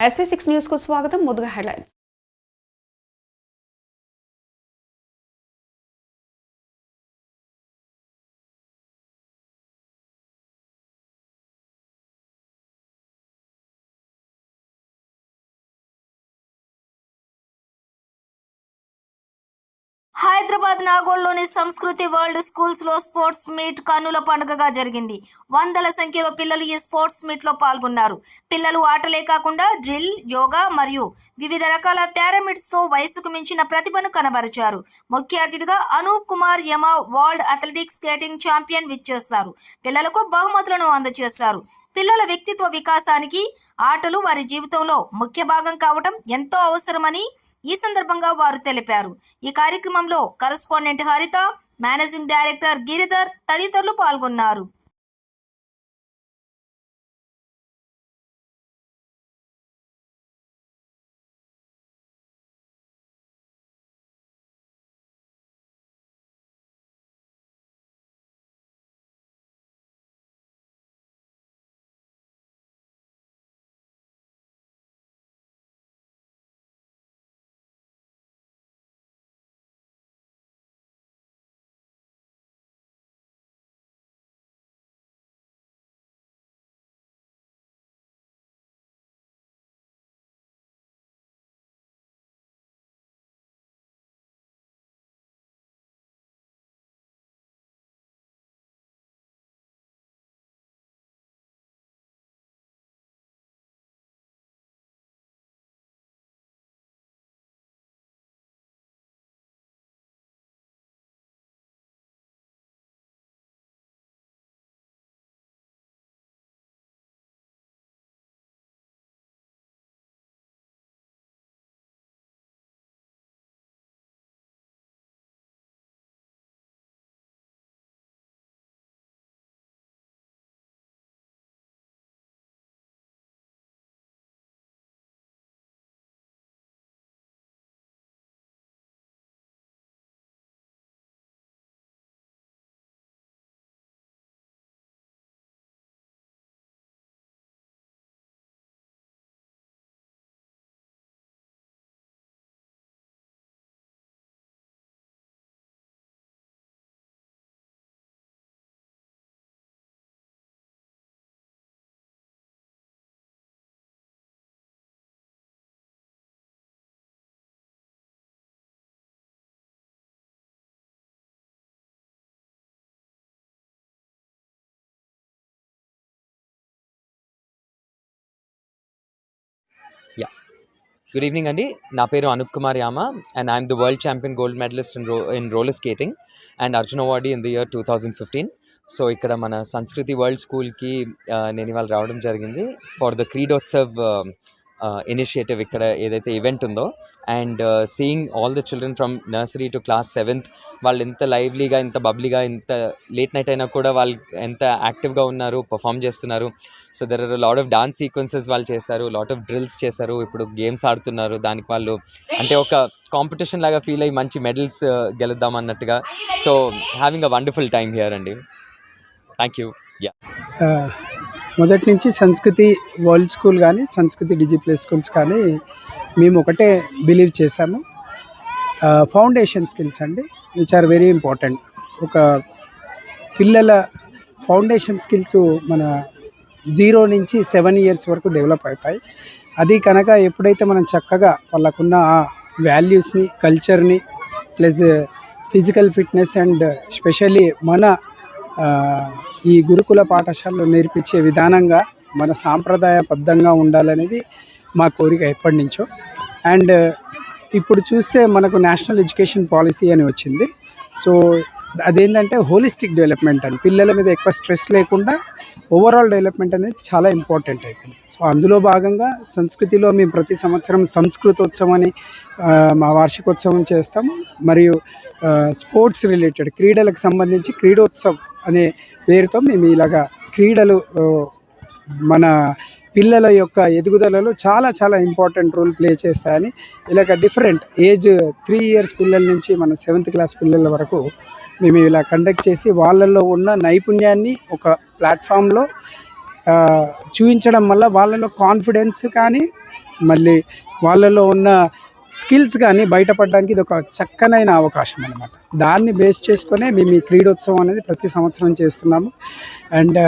SV six news కు స్వాగతం ముందుగా హెడ్లైన్స్ హైదరాబాద్ నాగోల్లోని సంస్కృతి వరల్డ్ స్కూల్స్లో స్పోర్ట్స్ మీట్ కన్నుల పండుగగా జరిగింది. వందల సంఖ్యలో పిల్లలు ఈ స్పోర్ట్స్ మీట్లో పాల్గొన్నారు. పిల్లలు ఆటలే కాకుండా డ్రిల్ యోగా మరియు వివిధ రకాల పారామిడ్స్తో వయసుకు మించిన ప్రతిభను కనబరిచారు. ముఖ్య అతిథిగా Anup Kumar Yama world athletics skating champion విచ్చేస్తారు పిల్లలకు బహుమతులను అందజేశారు. పిల్లల వ్యక్తిత్వ వికాసానికి ఆటలు వారి జీవితంలో ముఖ్య భాగం కావటం ఎంతో అవసరమని ఈ సందర్భంగా వారు తెలిపారు. ఈ కార్యక్రమంలో correspondent Haritha managing director Giridhar తదితరులు పాల్గొన్నారు. యా గుడ్ ఈవినింగ్ అండి నా పేరు Anup Kumar Yama and I'm the world champion gold medallist in ro in roller skating and Arjun awardee in the year two thousand fifteen so ఇక్కడ మన సంస్కృతి world స్కూల్కి నేను ఇవాళ రావడం జరిగింది. ఫర్ ద క్రీడోత్సవ్ ఇనిషియేటివ్ ఇక్కడ ఏదైతే ఈవెంట్ ఉందో. And seeing all the children from nursery to class seventh వాళ్ళు ఎంత లైవ్లీగా ఇంత బబ్లీగా ఇంత లేట్ నైట్ అయినా కూడా వాళ్ళు ఎంత యాక్టివ్గా ఉన్నారు పర్ఫామ్ చేస్తున్నారు. So there are lot of dance sequences వాళ్ళు చేశారు లాట్ ఆఫ్ డ్రిల్స్ చేశారు. ఇప్పుడు గేమ్స్ ఆడుతున్నారు దానికి వాళ్ళు అంటే ఒక కాంపిటీషన్ లాగా ఫీల్ అయ్యి మంచి మెడల్స్ uh, గెలుద్దాం అన్నట్టుగా. So having a wonderful time here అండి. థ్యాంక్ యూ యా మొదటి నుంచి సంస్కృతి వరల్డ్ స్కూల్ కానీ సంస్కృతి డిజిప్లే స్కూల్స్ కానీ మేము ఒకటే బిలీవ్ చేశాము. ఫౌండేషన్ స్కిల్స్ అండి విచ్ ఆర్ వెరీ ఇంపార్టెంట్ ఒక పిల్లల ఫౌండేషన్ స్కిల్స్ మన జీరో నుంచి సెవెన్ ఇయర్స్ వరకు డెవలప్ అవుతాయి. అది కనుక ఎప్పుడైతే మనం చక్కగా వాళ్ళకున్న ఆ వాల్యూస్ని కల్చర్ని plus physical fitness and specially మన ఈ గురుకుల పాఠశాలలో నేర్పించే విధానంగా మన సాంప్రదాయబద్ధంగా ఉండాలనేది మా కోరిక ఎప్పటి నుంచో. అండ్ ఇప్పుడు చూస్తే మనకు నేషనల్ ఎడ్యుకేషన్ పాలసీ అని వచ్చింది. సో అదేంటంటే హోలిస్టిక్ డెవలప్మెంట్ అని పిల్లల మీద ఎక్కువ స్ట్రెస్ లేకుండా ఓవరాల్ డెవలప్మెంట్ అనేది చాలా ఇంపార్టెంట్ అయిపోయింది. సో అందులో భాగంగా సంస్కృతిలో మేము ప్రతి సంవత్సరం సంస్కృతోత్సవం అని మా వార్షికోత్సవం చేస్తాము. మరియు స్పోర్ట్స్ రిలేటెడ్ క్రీడలకు సంబంధించి క్రీడోత్సవం అనే పేరుతో మేము ఇలాగా క్రీడలు మన పిల్లల యొక్క ఎదుగుదలలో చాలా చాలా ఇంపార్టెంట్ రోల్ ప్లే చేస్తాయని ఇలాగ డిఫరెంట్ ఏజ్ త్రీ ఇయర్స్ పిల్లల నుంచి మన సెవెంత్ క్లాస్ పిల్లల వరకు మేము ఇలా కండక్ట్ చేసి వాళ్ళల్లో ఉన్న నైపుణ్యాన్ని ఒక ప్లాట్ఫామ్లో చూపించడం వల్ల వాళ్ళలో కాన్ఫిడెన్స్ కానీ మళ్ళీ వాళ్ళలో ఉన్న స్కిల్స్ కానీ బయటపడడానికి ఇది ఒక చక్కనైన అవకాశం అనమాట దాన్ని బేస్ చేసుకునే మేము ఈ క్రీడోత్సవం అనేది ప్రతి సంవత్సరం చేస్తున్నాము. And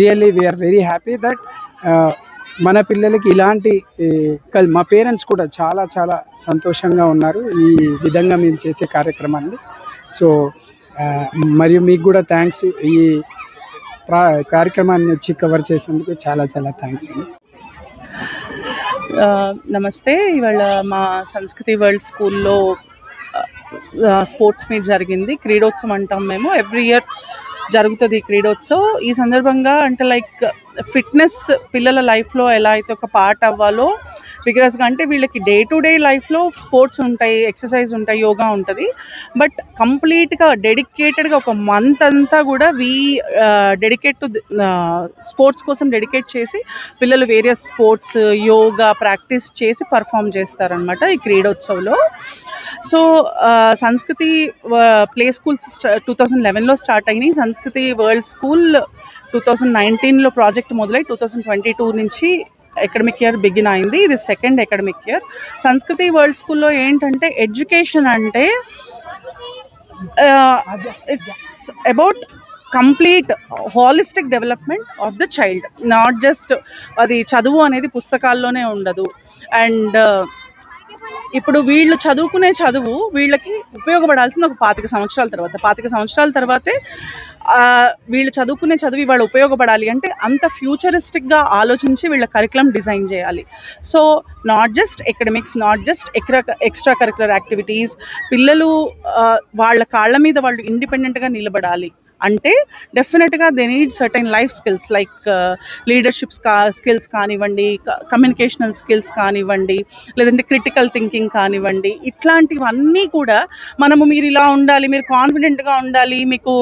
really we're very happy that మన పిల్లలకి ఇలాంటి కల్ మా పేరెంట్స్ కూడా చాలా చాలా సంతోషంగా ఉన్నారు ఈ విధంగా మేము చేసే కార్యక్రమాన్ని. సో uh, మరియు మీకు కూడా థ్యాంక్స్ ఈ కార్యక్రమాన్ని వచ్చి కవర్ చేసినందుకు చాలా చాలా థ్యాంక్స్ అండి. నమస్తే. ఇవాళ మా సంస్కృతి వరల్డ్ స్కూల్లో స్పోర్ట్స్ మీట్ జరిగింది. క్రీడోత్సవం అంటాం మేము. ఎవ్రీ ఇయర్ జరుగుతుంది ఈ క్రీడోత్సవం. ఈ సందర్భంగా అంటే లైక్ ఫిట్నెస్ పిల్లల లైఫ్లో ఎలా అయితే ఒక పార్ట్ అవ్వాలో విగ్రస్గా అంటే వీళ్ళకి డే టు డే లైఫ్లో స్పోర్ట్స్ ఉంటాయి ఎక్సర్సైజ్ ఉంటాయి యోగా ఉంటుంది. బట్ కంప్లీట్గా డెడికేటెడ్గా ఒక మంత్ అంతా కూడా వీ డెడికేట్ టు స్పోర్ట్స్ కోసం డెడికేట్ చేసి పిల్లలు వేరియస్ స్పోర్ట్స్ యోగా ప్రాక్టీస్ చేసి పర్ఫామ్ చేస్తారనమాట ఈ క్రీడోత్సవ్లో. So uh, Sanskriti play schools two thousand లెవెన్లో start అయినాయి. Sanskriti world school two thousand నైన్టీన్లో ప్రాజెక్ట్ మొదలై టూ థౌజండ్ ట్వంటీ టూ నుంచి అకాడమిక్ ఇయర్ బిగిన్ అయింది. ఇది second academic year Sanskriti world స్కూల్లో ఏంటంటే ఎడ్యుకేషన్ అంటే it's about complete holistic development of the child not just అది చదువు అనేది పుస్తకాల్లోనే ఉండదు. అండ్ ఇప్పుడు వీళ్ళు చదువుకునే చదువు వీళ్ళకి ఉపయోగపడాల్సింది ఒక పాతిక సంవత్సరాల తర్వాత. పాతిక సంవత్సరాల తర్వాతే వీళ్ళు చదువుకునే చదువు ఇవాళ ఉపయోగపడాలి అంటే అంత ఫ్యూచరిస్టిక్గా ఆలోచించి వీళ్ళ కరికులం డిజైన్ చేయాలి. So not just academics not just ఎక్రా extra curricular activities పిల్లలు వాళ్ళ కాళ్ళ మీద వాళ్ళు ఇండిపెండెంట్గా నిలబడాలి. అంటే డెఫినెట్గా they need certain life skills like leaderships కా స్కిల్స్ కానివ్వండి కమ్యూనికేషనల్ స్కిల్స్ కానివ్వండి లేదంటే క్రిటికల్ థింకింగ్ కానివ్వండి ఇట్లాంటివన్నీ కూడా మనము మీరు ఇలా ఉండాలి మీరు కాన్ఫిడెంట్గా ఉండాలి మీకు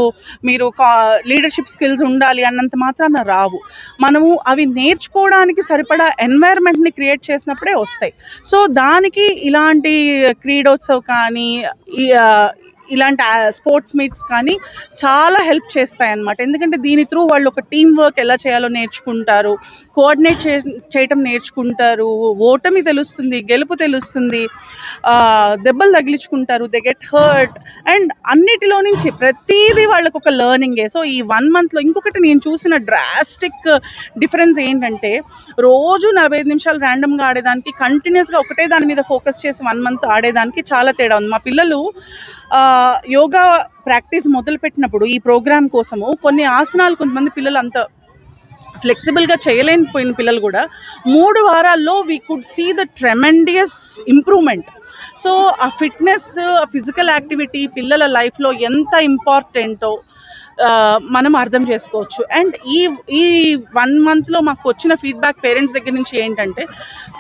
మీరు కా లీడర్షిప్ స్కిల్స్ ఉండాలి అన్నంత మాత్రాన రావు. మనము అవి నేర్చుకోవడానికి సరిపడా ఎన్వైర్న్మెంట్ని క్రియేట్ చేసినప్పుడే వస్తాయి. సో దానికి ఇలాంటి క్రీడోత్సవ్ కానీ ఇలాంటి స్పోర్ట్స్ మీట్స్ కానీ చాలా హెల్ప్ చేస్తాయి అన్నమాట ఎందుకంటే దీని త్రూ వాళ్ళు ఒక టీం వర్క్ ఎలా చేయాలో నేర్చుకుంటారు కోఆర్డినేట్ చే చేయటం నేర్చుకుంటారు ఓటమి తెలుస్తుంది గెలుపు తెలుస్తుంది దెబ్బలు తగిలించుకుంటారు దే గెట్ హర్ట్ అండ్ అన్నిటిలో నుంచి ప్రతిదీ వాళ్ళకు ఒక లెర్నింగే సో ఈ వన్ మంత్లో ఇంకొకటి నేను చూసిన డ్రాస్టిక్ డిఫరెన్స్ ఏంటంటే రోజు నలభై ఐదు నిమిషాలు ర్యాండమ్గా ఆడేదానికి కంటిన్యూస్గా ఒకటే దాని మీద ఫోకస్ చేసి వన్ మంత్ ఆడేదానికి చాలా తేడా ఉంది. మా పిల్లలు యోగా ప్రాక్టీస్ మొదలుపెట్టినప్పుడు ఈ ప్రోగ్రామ్ కోసము కొన్ని ఆసనాలు కొంతమంది పిల్లలు అంత ఫ్లెక్సిబుల్గా చేయలేకపోయిన పిల్లలు కూడా మూడు వారాల్లో we could see the tremendous improvement so ఆ ఫిట్నెస్ ఫిజికల్ యాక్టివిటీ పిల్లల లైఫ్లో ఎంత ఇంపార్టెంటో మనం అర్థం చేసుకోవచ్చు. అండ్ ఈ ఈ వన్ మంత్లో మాకు వచ్చిన ఫీడ్బ్యాక్ పేరెంట్స్ దగ్గర నుంచి ఏంటంటే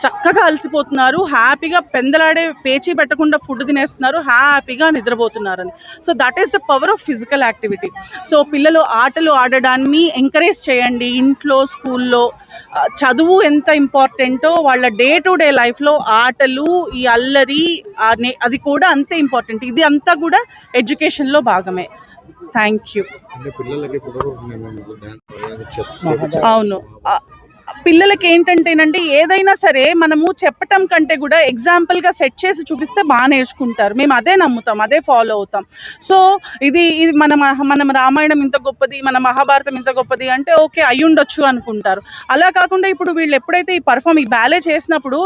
చక్కగా అలసిపోతున్నారు హ్యాపీగా పెందలాడే పేచీ పెట్టకుండా ఫుడ్ తినేస్తున్నారు హ్యాపీగా నిద్రపోతున్నారని. So that is the power of physical activity so పిల్లలు ఆటలు ఆడడాన్ని ఎంకరేజ్ చేయండి. ఇంట్లో స్కూల్లో చదువు ఎంత ఇంపార్టెంటో వాళ్ళ డే టు డే లైఫ్లో ఆటలు ఈ అల్లరి అది కూడా అంతే ఇంపార్టెంట్ ఇది అంతా కూడా ఎడ్యుకేషన్లో భాగమే. థ్యాంక్ యూ అవును. పిల్లలకి ఏంటంటేనండి ఏదైనా సరే మనము చెప్పటం కంటే కూడా ఎగ్జాంపుల్గా సెట్ చేసి చూపిస్తే బాగా నేర్చుకుంటారు మేము అదే నమ్ముతాం అదే ఫాలో అవుతాం. సో ఇది ఇది మన మనం రామాయణం ఇంత గొప్పది మన మహాభారతం ఇంత గొప్పది అంటే ఓకే అయి ఉండొచ్చు అనుకుంటారు. అలా కాకుండా ఇప్పుడు వీళ్ళు ఎప్పుడైతే ఈ పర్ఫామ్ ఈ బ్యాలే చేసినప్పుడు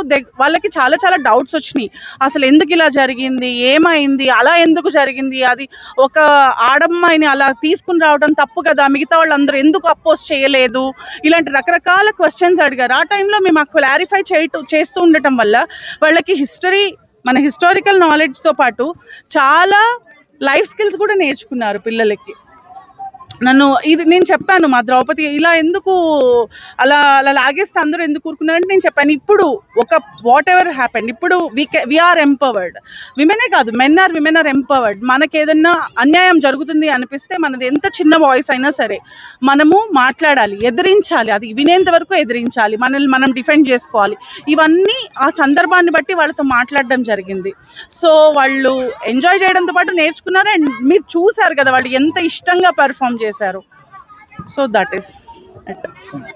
వాళ్ళకి చాలా చాలా డౌట్స్ వచ్చినాయి. అసలు ఎందుకు ఇలా జరిగింది ఏమైంది అలా ఎందుకు జరిగింది అది ఒక ఆడమ్మాయిని అలా తీసుకుని రావడం తప్పు కదా మిగతా వాళ్ళందరూ ఎందుకు అపోజ్ చేయలేదు ఇలాంటి రకరకాల క్వశ్చన్ క్వశ్చన్స్ అడిగారు. ఆ టైంలో మేము ఆ క్లారిఫై చేయటం చేస్తూ ఉండటం వల్ల వాళ్ళకి హిస్టరీ మన హిస్టారికల్ నాలెడ్జ్తో పాటు చాలా లైఫ్ స్కిల్స్ కూడా నేర్చుకున్నారు పిల్లలకి. నన్ను ఇది నేను చెప్పాను మా ద్రౌపది ఇలా ఎందుకు అలా అలా లాగేస్తే అందరూ ఎందుకు ఊరుకున్నారంటే నేను చెప్పాను ఇప్పుడు ఒక వాట్ ఎవర్ హ్యాపెండ్ ఇప్పుడు వీ కే వీఆర్ ఎంపవర్డ్ విమెనే కాదు men or women are empowered మనకి ఏదన్నా అన్యాయం జరుగుతుంది అనిపిస్తే మనది ఎంత చిన్న వాయిస్ అయినా సరే మనము మాట్లాడాలి ఎదిరించాలి అది వినేంత వరకు ఎదిరించాలి మనల్ని మనం డిఫెండ్ చేసుకోవాలి. ఇవన్నీ ఆ సందర్భాన్ని బట్టి వాళ్ళతో మాట్లాడడం జరిగింది. సో వాళ్ళు ఎంజాయ్ చేయడంతో పాటు నేర్చుకున్నారు అండ్ మీరు చూశారు కదా వాళ్ళు ఎంత ఇష్టంగా పెర్ఫామ్ చేశారు సో దట్ ఈస్ ఇట్